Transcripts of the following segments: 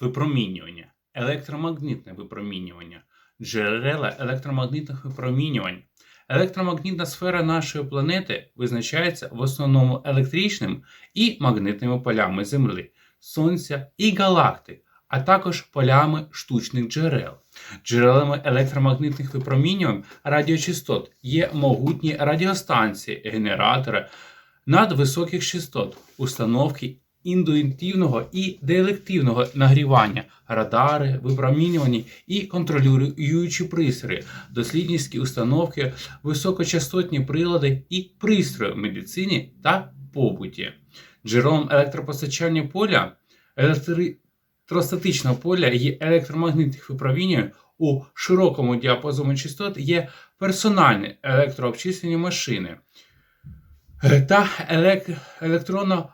Випромінювання, електромагнітне випромінювання, джерела електромагнітних випромінювань. Електромагнітна сфера нашої планети визначається в основному електричним і магнитними полями Землі, Сонця і галактик, а також полями штучних джерел. Джерелами електромагнітних випромінювань радіочастот є могутні радіостанції, генератори надвисоких частот, установки індуктивного і диелективного нагрівання, радари, випромінювані і контролюючі пристрої, дослідницькі установки, високочастотні прилади і пристрої в медицині та побуті. Джерелом електропостачання поля електростатичного поля і електромагнітних випромінювань у широкому діапазоні частот є персональні електрообчислені машини та елек... електронно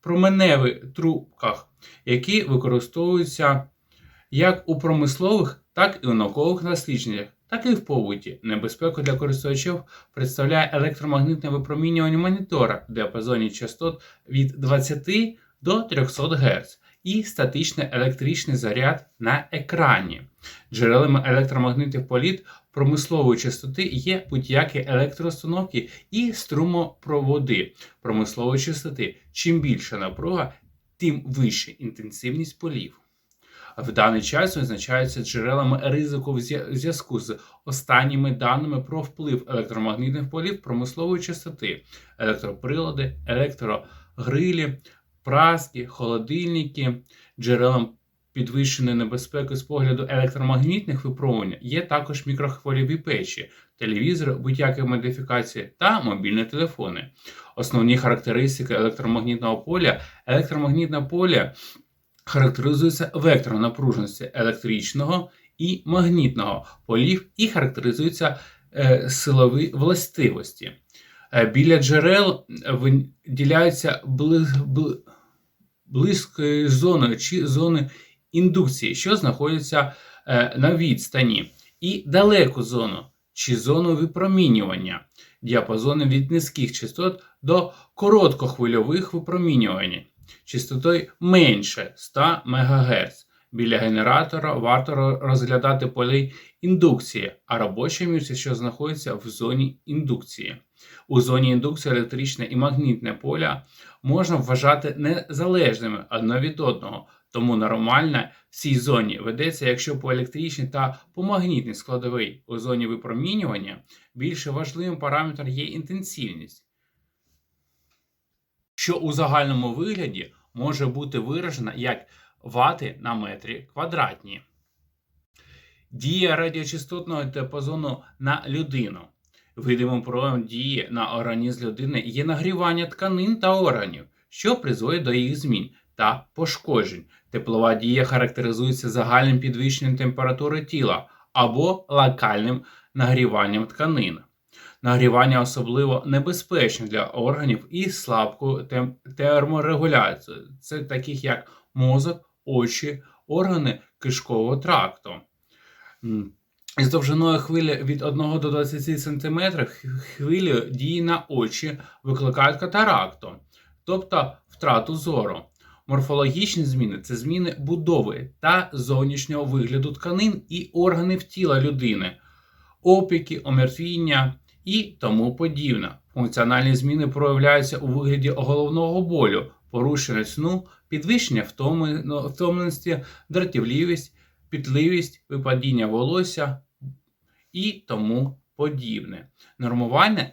променевих трубках, які використовуються як у промислових, так і у наукових дослідженнях, так і в побуті. Небезпеку для користувачів представляє електромагнітне випромінювання монітора в діапазоні частот від 20 до 300 Гц і статичний електричний заряд на екрані. Джерелами електромагнітних політ промислової частоти є будь-які електроустановки і струмопроводи промислової частоти. Чим більша напруга, тим вища інтенсивність полів. В даний час визначаються джерелами ризику в зв'язку з останніми даними про вплив електромагнітних полів промислової частоти, електроприлади, електрогрилі, праски, холодильники, джерелом підвищеної небезпеки з погляду електромагнітних випромінень є також мікрохвильові печі, телевізори, будь-які модифікації та мобільні телефони. Основні характеристики електромагнітного поля. Електромагнітне поле характеризується вектором напруженості електричного і магнітного полів і характеризуються е, силові властивості. Е, біля джерел виділяються близькою зоною чи зони індукції, що знаходяться е, на відстані, і далеку зону чи зону випромінювання, діапазони від низьких частот до короткохвильових випромінювань, частотою менше 100 МГц. Біля генератора варто розглядати полі індукції, а робоче місце, що знаходиться в зоні індукції. У зоні індукції електричне і магнітне поля можна вважати незалежними одне від одного, тому нормально в цій зоні ведеться, якщо по електричній та по магнітній складовій у зоні випромінювання більше важливим параметром є інтенсивність, що у загальному вигляді може бути виражена як вати на метрі квадратні. Дія радіочастотного діапазону на людину. Видимим проявом дії на організм людини є нагрівання тканин та органів, що призводить до їх змін та пошкоджень. Теплова дія характеризується загальним підвищенням температури тіла або локальним нагріванням тканин. Нагрівання особливо небезпечне для органів і слабку терморегуляцію, це таких як мозок, очі, органи кишкового тракту. Із довжиною хвилі від 1 до 20 см хвилі дії на очі викликають катаракту, тобто втрату зору. Морфологічні зміни це зміни будови та зовнішнього вигляду тканин і органів тіла людини, опіки, омертвіння і тому подібне. Функціональні зміни проявляються у вигляді головного болю, порушення сну, підвищення втомленості, дратівливість, пітливість, випадіння волосся і тому подібне. Нормування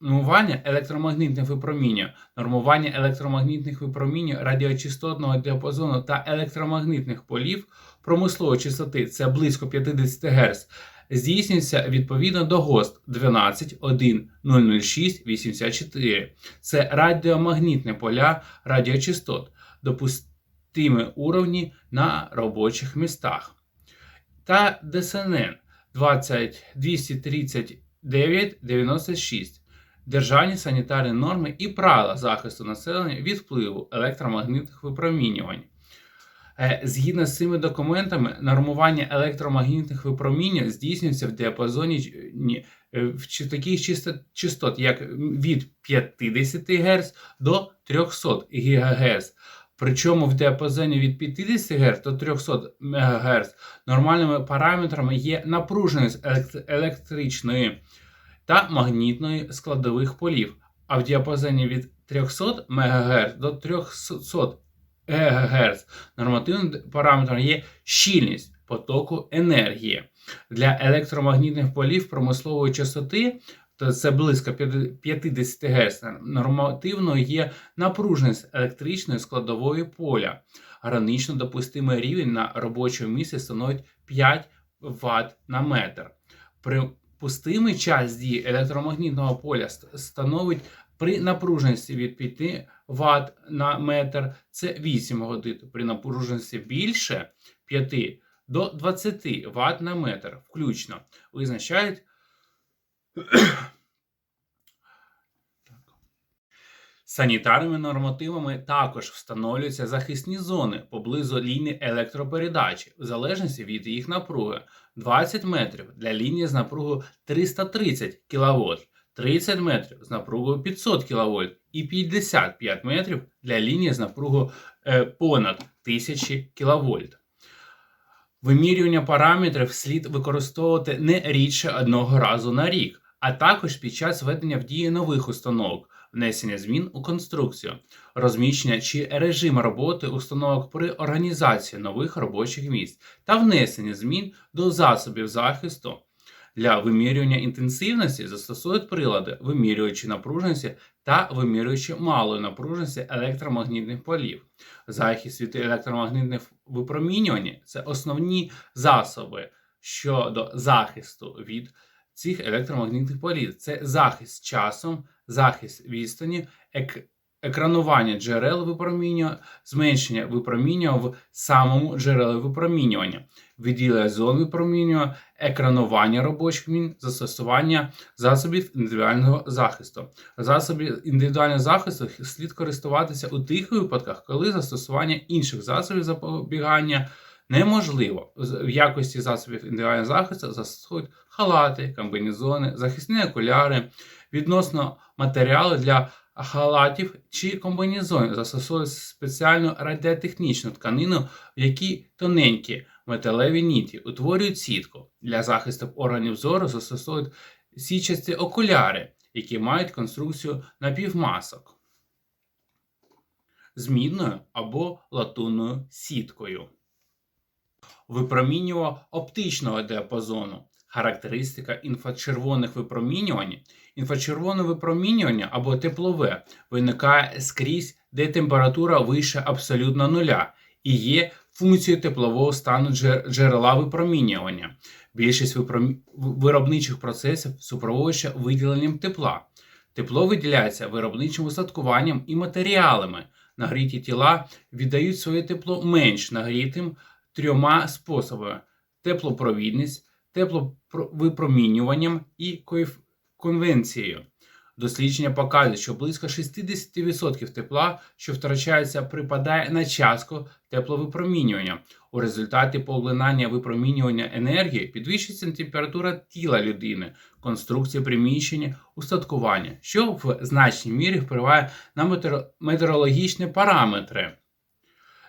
нормування електромагнітних випроміння, нормування електромагнітних випроміння радіочастотного діапазону та електромагнітних полів промислової частоти це близько 50 Гц, здійснюється відповідно до ГОСТ 12.1.006.84. Це радіомагнітне поля радіочастот, допустимі уровні на робочих містах. Та ДСНН 20 239 96 Державні санітарні норми і правила захисту населення від впливу електромагнітних випромінювань. Е, згідно з цими документами, нормування електромагнітних випромінювань здійснюється в діапазоні е, в таких частот, як від 50 Гц до 300 ГГц. Причому в діапазоні від 50 Гц до 300 МГц нормальними параметрами є напруженість електричної та магнітної складових полів, а в діапазоні від 300 МГц до 300 ГГц нормативним параметром є щільність потоку енергії. Для електромагнітних полів промислової частоти, то це близько 50 Гц, нормативною є напруженість електричної складової поля. Гранично допустимий рівень на робочому місці становить 5 Вт на метр. Припустимий час дії електромагнітного поля становить при напруженості від 5 Вт на метр це 8 годин. При напруженості більше 5 до 20 Вт на метр включно визначають Санітарними нормативами також встановлюються захисні зони поблизу лінії електропередачі, в залежності від їх напруги 20 метрів для лінії з напругою 330 кВт, 30 метрів з напругою 500 кВт і 55 метрів для лінії з напругою е, понад 1000 кВт. Вимірювання параметрів слід використовувати не рідше одного разу на рік, а також під час введення в дію нових установок, внесення змін у конструкцію, розміщення чи режим роботи установок при організації нових робочих місць та внесення змін до засобів захисту. Для вимірювання інтенсивності застосують прилади, вимірюючи напруженості та вимірюючи малої напруженості електромагнітних полів. Захист від електромагнітних випромінювань це основні засоби щодо захисту від цих електромагнітних полів. Це захист часом, захист відстані, ек- екранування джерел випромінювання, зменшення випромінювання в самому джерелі випромінювання, відділення зон випромінювання, екранування робочих мін, застосування засобів індивідуального захисту. Засобів індивідуального захисту слід користуватися у тих випадках, коли застосування інших засобів запобігання неможливо. В якості засобів індивідуального захисту застосують халати, комбінезони, захисні окуляри, відносно матеріали для халатів чи комбінезонів застосовують спеціальну радіотехнічну тканину, в якій тоненькі металеві ніті утворюють сітку. Для захисту органів зору застосовують січасті окуляри, які мають конструкцію напівмасок з мідною або латунною сіткою. Випромінювання оптичного діапазону. Характеристика інфрачервоних випромінювань. Інфрачервоне випромінювання або теплове виникає скрізь, де температура вище абсолютно нуля і є функцією теплового стану джерела випромінювання. Більшість випромі- в- виробничих процесів супроводжується виділенням тепла. Тепло виділяється виробничим устаткуванням і матеріалами. Нагріті тіла віддають своє тепло менш нагрітим трьома способами: теплопровідність, тепловипромінюванням і конвенцією. Дослідження показують, що близько 60% тепла, що втрачається, припадає на частку тепловипромінювання. У результаті поглинання випромінювання енергії підвищується температура тіла людини, конструкція приміщення, устаткування, що в значній мірі впливає на метеорологічні параметри.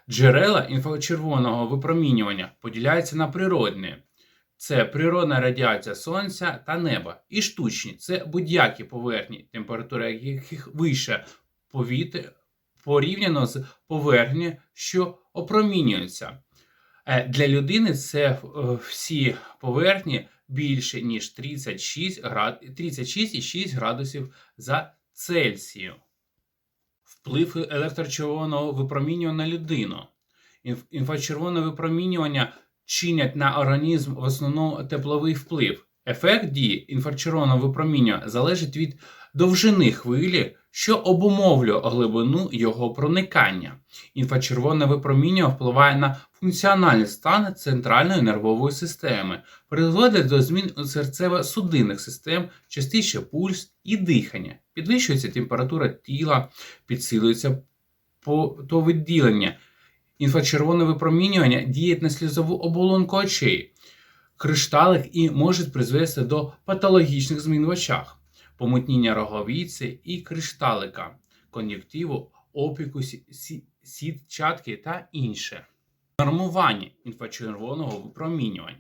Джерела інфрачервоного випромінювання поділяються на природні. Це природна радіація сонця та неба. І штучні це будь-які поверхні, температура яких вище повітря порівняно з поверхні, що опромінюються. Е, Для людини це е, всі поверхні більше, ніж 36 36,6 градусів за Цельсію. Вплив електрочервоного випромінювання на людину. Інфрачервоне випромінювання чинять на організм в основному тепловий вплив. Ефект дії інфрачервоного випромінювання залежить від довжини хвилі, що обумовлює глибину його проникання. Інфрачервоне випромінювання впливає на функціональний стан центральної нервової системи, призводить до змін у серцево-судинних систем, частіше пульс і дихання, підвищується температура тіла, підсилюється потовиділення. Інфрачервоне випромінювання діє на слізову оболонку очей, кришталик і може призвести до патологічних змін в очах, помутніння роговіці і кришталика, кон'юктиву, опіку сі- сі- сітчатки та інше. Нормування інфрачервоного випромінювання.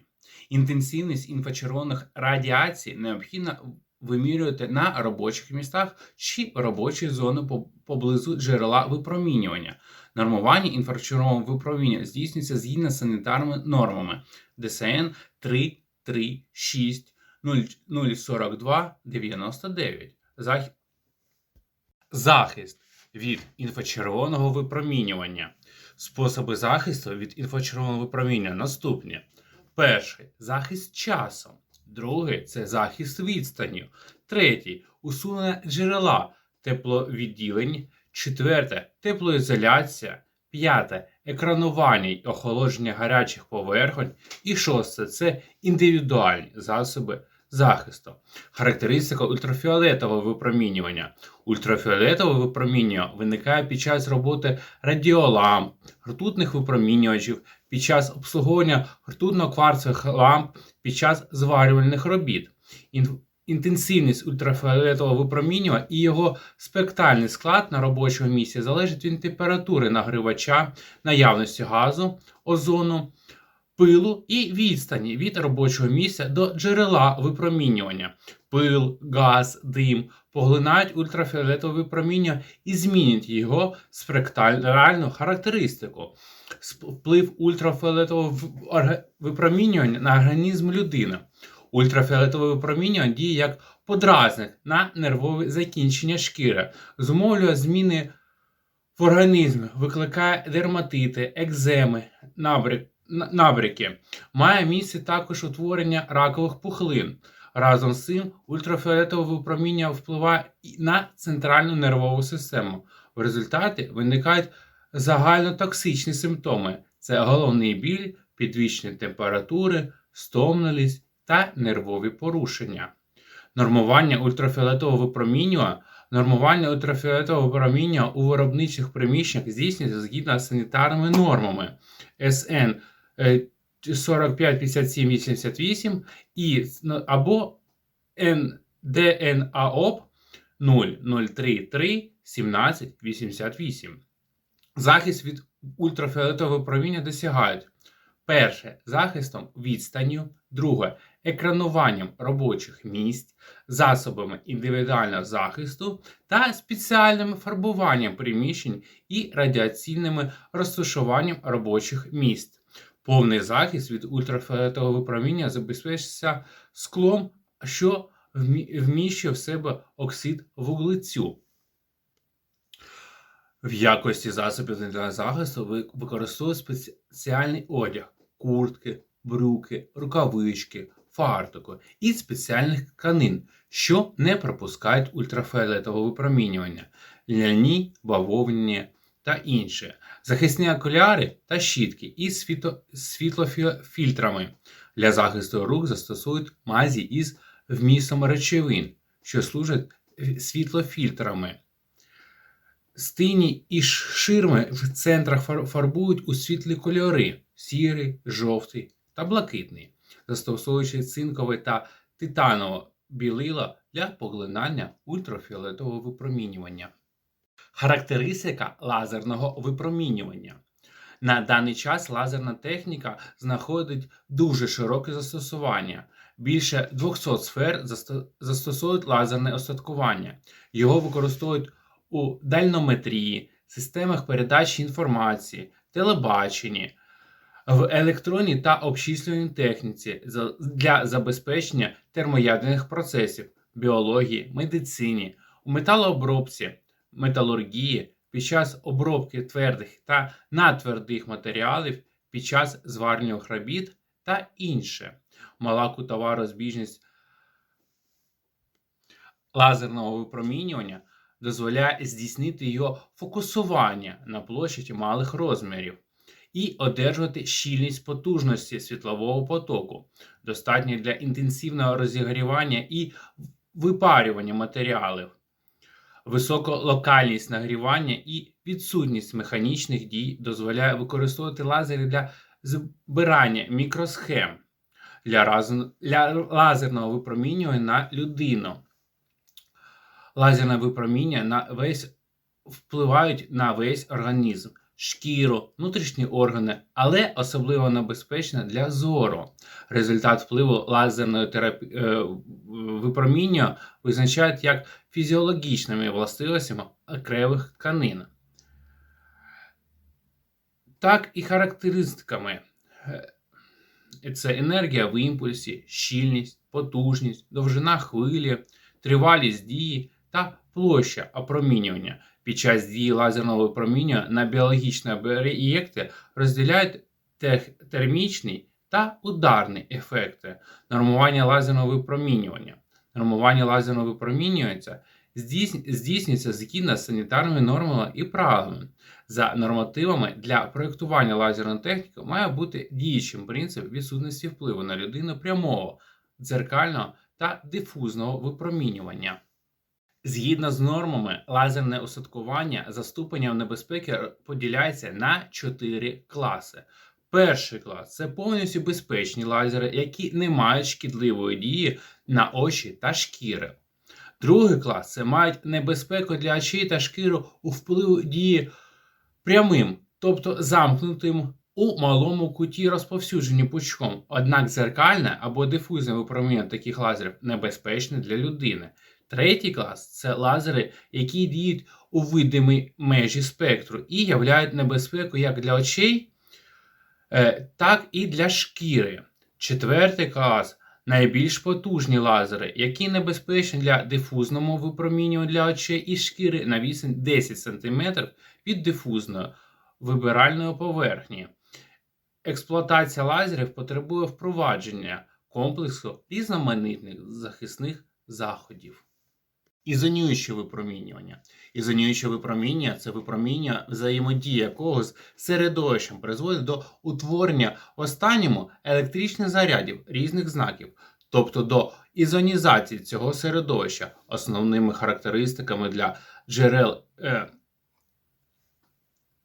Інтенсивність інфрачервоних радіацій необхідно вимірювати на робочих містах чи робочі зони поблизу джерела випромінювання. Нормування інфрачервоного випромінювання здійснюється згідно з санітарними нормами ДСН 336 042 99. Захист від інфрачервоного випромінювання. Способи захисту від інфрачервоного випромінювання наступні: перший захист часом, другий це захист відстанню, третій усунення джерела тепловідділень, четверте теплоізоляція, п'яте екранування й охолодження гарячих поверхонь, і шосте це індивідуальні засоби захисту. Характеристика ультрафіолетового випромінювання. Ультрафіолетове випромінювання виникає під час роботи радіоламп, ртутних випромінювачів, під час обслуговування ртутно-кварцевих ламп, під час зварювальних робіт. Інтенсивність ультрафіолетового випромінювання і його спектральний склад на робочому місці залежить від температури нагрівача, наявності газу, озону, пилу і відстані від робочого місця до джерела випромінювання. Пил, газ, дим поглинають ультрафіолетове випромінювання і змінюють його спектральну характеристику. Вплив ультрафіолетового випромінювання на організм людини. Ультрафіолетове випромінювання діє як подразник на нервові закінчення шкіри, зумовлює зміни в організмі, викликає дерматити, екземи, набряк, на- набряки. Має місце також утворення ракових пухлин. Разом з цим ультрафіолетове випроміння впливає на центральну нервову систему. В результаті виникають загальнотоксичні симптоми: це головний біль, підвищення температури, стомленість та нервові порушення. Нормування ультрафіолетового випромінювання Нормування ультрафіолетового випроміння у виробничих приміщеннях здійснюється згідно з санітарними нормами СН е, 455788 і ну, або ДНАОП 0033 1788. Захист від ультрафіолетового випроміння досягають перше захистом відстанню, друге екрануванням робочих місць, засобами індивідуального захисту та спеціальним фарбуванням приміщень і радіаційним розташуванням робочих місць. Повний захист від ультрафіолетового випроміння забезпечується склом, що вміщує в себе оксид вуглецю. В якості засобів індивідуального захисту ви- використовують спеціальний одяг, куртки, брюки, рукавички, фартуки і спеціальних тканин, що не пропускають ультрафіолетового випромінювання, ляні, бавовняні та інше, захисні окуляри та щітки із світо- світлофільтрами. Для захисту рук застосують мазі із вмістом речовин, що служать світлофільтрами. Стині і ширми в центрах фарбують у світлі кольори сірий, жовтий та блакитний, застосовуючи цинкове та титанове білила для поглинання ультрафіолетового випромінювання. Характеристика лазерного випромінювання. На даний час лазерна техніка знаходить дуже широке застосування. Більше 200 сфер застосовують лазерне остаткування. Його використовують у дальнометрії, системах передачі інформації, телебаченні, в електронній та обчислювальній техніці для забезпечення термоядерних процесів, біології, медицині, у металообробці, металургії, під час обробки твердих та надтвердих матеріалів, під час зварювальних робіт та інше. Мала кутова розбіжність лазерного випромінювання дозволяє здійснити його фокусування на площі малих розмірів і одержувати щільність потужності світлового потоку, достатньо для інтенсивного розігрівання і випарювання матеріалів, високолокальність нагрівання і відсутність механічних дій дозволяє використовувати лазери для збирання мікросхем для, раз- для лазерного випромінювання на людину. Лазерне випроміння на весь впливають на весь організм, шкіру, внутрішні органи, але особливо небезпечна для зору. Результат впливу лазерної терапії е, випроміння визначають як фізіологічними властивостями окремих тканин, так і характеристиками. Е, Це енергія в імпульсі, щільність, потужність, довжина хвилі, тривалість дії та площа опромінювання. Під час дії лазерного випромінювання на біологічні об'єкти розділяють термічний та ударний ефекти. Нормування лазерного випромінювання. Нормування лазерного випромінювання здійснюється згідно з санітарними нормами і правилами. За нормативами для проєктування лазерної техніки має бути діючим принцип відсутності впливу на людину прямого, дзеркального та дифузного випромінювання. Згідно з нормами, лазерне устаткування за ступенем небезпеки поділяється на чотири класи. Перший клас це повністю безпечні лазери, які не мають шкідливої дії на очі та шкіри. Другий клас це мають небезпеку для очей та шкіри у впливу дії прямим, тобто замкнутим у малому куті розповсюджені пучком. Однак дзеркальне або дифузне випромінювання таких лазерів небезпечне для людини. Третій клас це лазери, які діють у видимій межі спектру і являють небезпеку як для очей, е, так і для шкіри. Четвертий клас найбільш потужні лазери, які небезпечні для дифузного випромінювання для очей і шкіри на відстань 10 см від дифузної вибиральної поверхні. Експлуатація лазерів потребує впровадження комплексу різноманітних захисних заходів. Ізонююче випромінювання. Ізонююче випроміння це випроміння, взаємодії якого з середовищем призводить до утворення останньому електричних зарядів різних знаків, тобто до ізонізації цього середовища. Основними характеристиками для джерел е,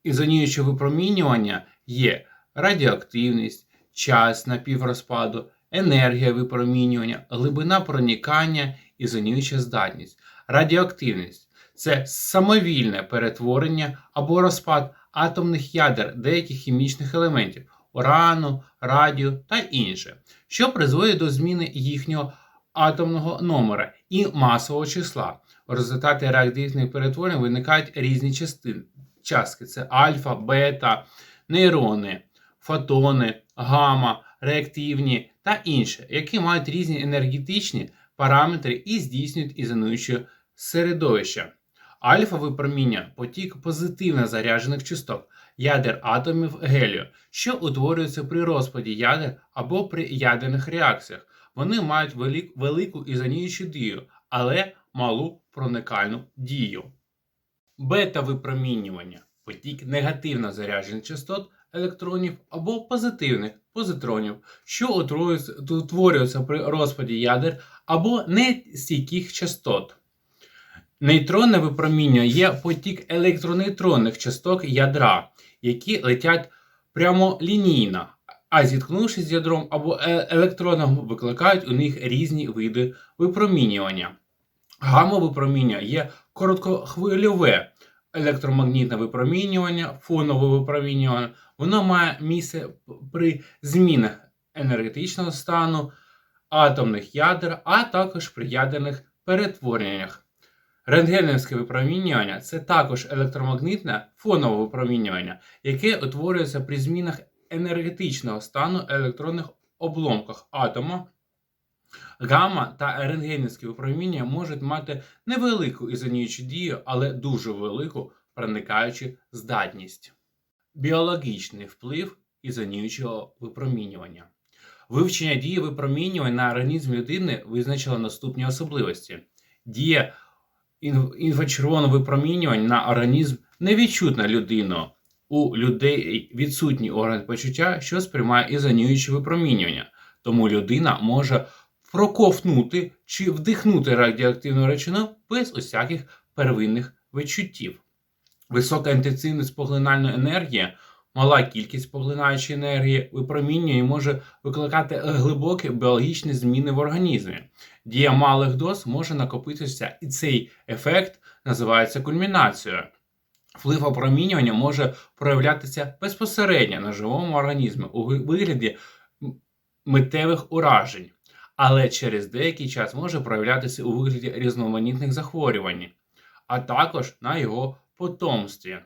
ізонюючого випромінювання є радіоактивність, час напіврозпаду, енергія випромінювання, глибина проникання, ізонююча здатність. Радіоактивність це самовільне перетворення або розпад атомних ядер деяких хімічних елементів урану, радіо та інше, що призводить до зміни їхнього атомного номера і масового числа. В результаті реактивних перетворень виникають різні частини. Частки це альфа, бета, нейрони, фотони, гамма, реактивні та інші, які мають різні енергетичні параметри і здійснюють ізонуюче середовище. Альфа випроміння потік позитивно заряджених частот ядер атомів гелію, що утворюються при розпаді ядер або при ядерних реакціях. Вони мають велик- велику ізонуючу дію, але малу проникальну дію. Бета-випромінювання потік негативно заряджених частот електронів або позитивних позитронів, що утворюються, при розпаді ядер або нестійких частот. Нейтронне випроміння є потік електронейтронних часток ядра, які летять прямолінійно, а зіткнувшись з ядром або е- електроном, викликають у них різні види випромінювання. Гамма-випроміння є короткохвильове електромагнітне випромінювання, фонове випромінювання. Воно має місце при змінах енергетичного стану атомних ядер, а також при ядерних перетвореннях. Рентгенівське випромінювання це також електромагнітне фонове випромінювання, яке утворюється при змінах енергетичного стану електронних обломках атома. Гамма та рентгенівське випромінювання можуть мати невелику ізонуючу дію, але дуже велику проникаючу здатність. Біологічний вплив ізонуючого випромінювання. Вивчення дії випромінювання на організм людини визначило наступні особливості. Дія інф- інфрачервоного випромінювання на організм не відчутна людиною. У людей відсутній орган почуття, що сприймає ізонуюче випромінювання. Тому людина може проковтнути чи вдихнути радіоактивну речовину без усяких первинних відчуттів. Висока інтенсивність поглинальної енергії, мала кількість поглинаючої енергії випромінює і може викликати глибокі біологічні зміни в організмі. Дія малих доз може накопитися, і цей ефект називається кульмінацією. Вплив опромінювання може проявлятися безпосередньо на живому організмі у вигляді м- миттєвих уражень, але через деякий час може проявлятися у вигляді різноманітних захворювань, а також на його потомстві.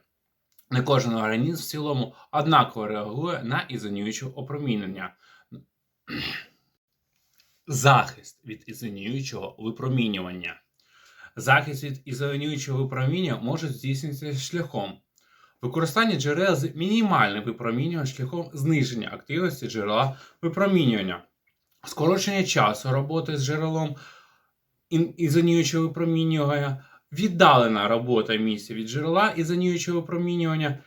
Не кожен організм в цілому однаково реагує на ізонююче опромінення. Захист від ізонюючого випромінювання. Захист від ізонюючого випромінювання може здійснюватися шляхом використання джерел з мінімальним випромінюванням шляхом зниження активності джерела випромінювання, скорочення часу роботи з джерелом ізонюючого випромінювання, віддалена робота місця від джерела ізонюючого випромінювання,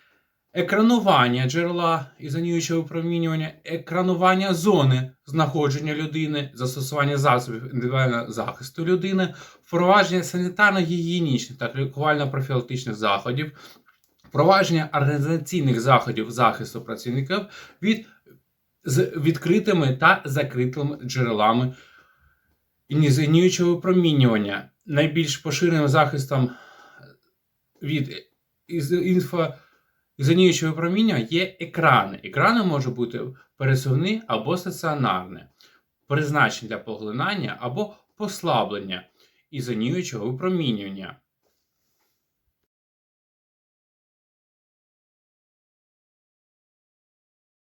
екранування джерела ізонюючого випромінювання, екранування зони знаходження людини, застосування засобів індивідуального захисту людини, впровадження санітарно-гігієнічних та лікувально-профілактичних заходів, впровадження організаційних заходів захисту працівників від з відкритими та закритими джерелами іонізуючого випромінювання. Найбільш поширеним захистом від із- інфо випромінювання є екрани. Екрани можуть бути пересувні або стаціонарні, призначені для поглинання або послаблення ізонюючого випромінювання.